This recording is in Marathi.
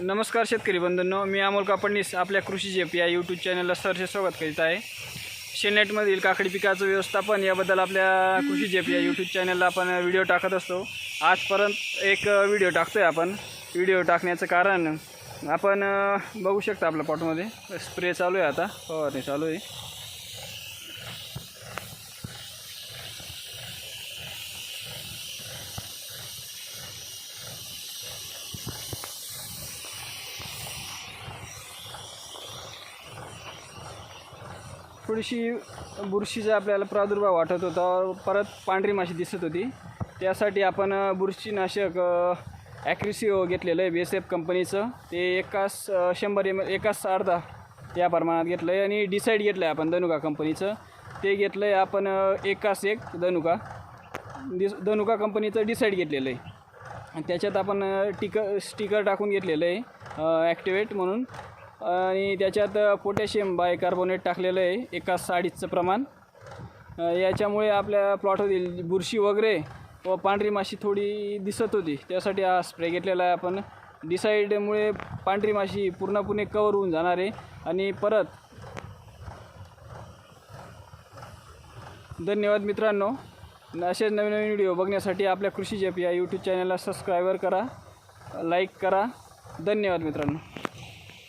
नमस्कार शेतकरी बंधूंनो मी अमोल कापडणीस आपल्या कृषी जेप या यूट्यूब चॅनलला सरचे स्वागत करीत आहे. शेनेटमधील काकडी पिकाचं व्यवस्थापन याबद्दल आपल्या कृषी जेप या यूट्यूब चॅनलला आपण व्हिडिओ टाकत असतो. आजपर्यंत एक व्हिडिओ टाकतो आहे आपण. व्हिडिओ टाकण्याचं कारण आपण बघू शकता आपल्या पॉटमध्ये स्प्रे चालू आहे आता. फवारणी चालू आहे. थोडीशी बुरशीचा आपल्याला प्रादुर्भाव वाटत होता. परत पांढरी माशी दिसत होती. त्यासाठी आपण बुरशीनाशक ॲक्रिसिओ घेतलेलं आहे बी एस एफ कंपनीचं. ते एकाच शंभर एम एल एकाच अर्धा या प्रमाणात घेतलं आहे आणि डिसाईड घेतलं आहे आपण धनुका कंपनीचं. ते घेतलं आहे आपण एकास एक धनुका. दिस धनुका कंपनीचं डिसाईड घेतलेलं आहे. आणि त्याच्यात आपण टिकर स्टिकर टाकून घेतलेलं आहे ॲक्टिवेट म्हणून. आणि त्याच्यात पोटॅशियम बायकार्बोनेट टाकलेलं आहे एका साडीचं प्रमाण. याच्यामुळे आपल्या प्लॉटमधील बुरशी वगैरे व पांढरी माशी थोडी दिसत होती. त्यासाठी हा स्प्रे घेतलेला आहे आपण. डिसाईडमुळे पांढरी माशी पूर्णपणे कवर होऊन जाणार आहे. आणि परत धन्यवाद मित्रांनो. असेच नवीन नवीन व्हिडिओ बघण्यासाठी आपल्या कृषी जप या यूट्यूब चॅनलला सबस्क्रायबर करा लाईक करा. धन्यवाद मित्रांनो.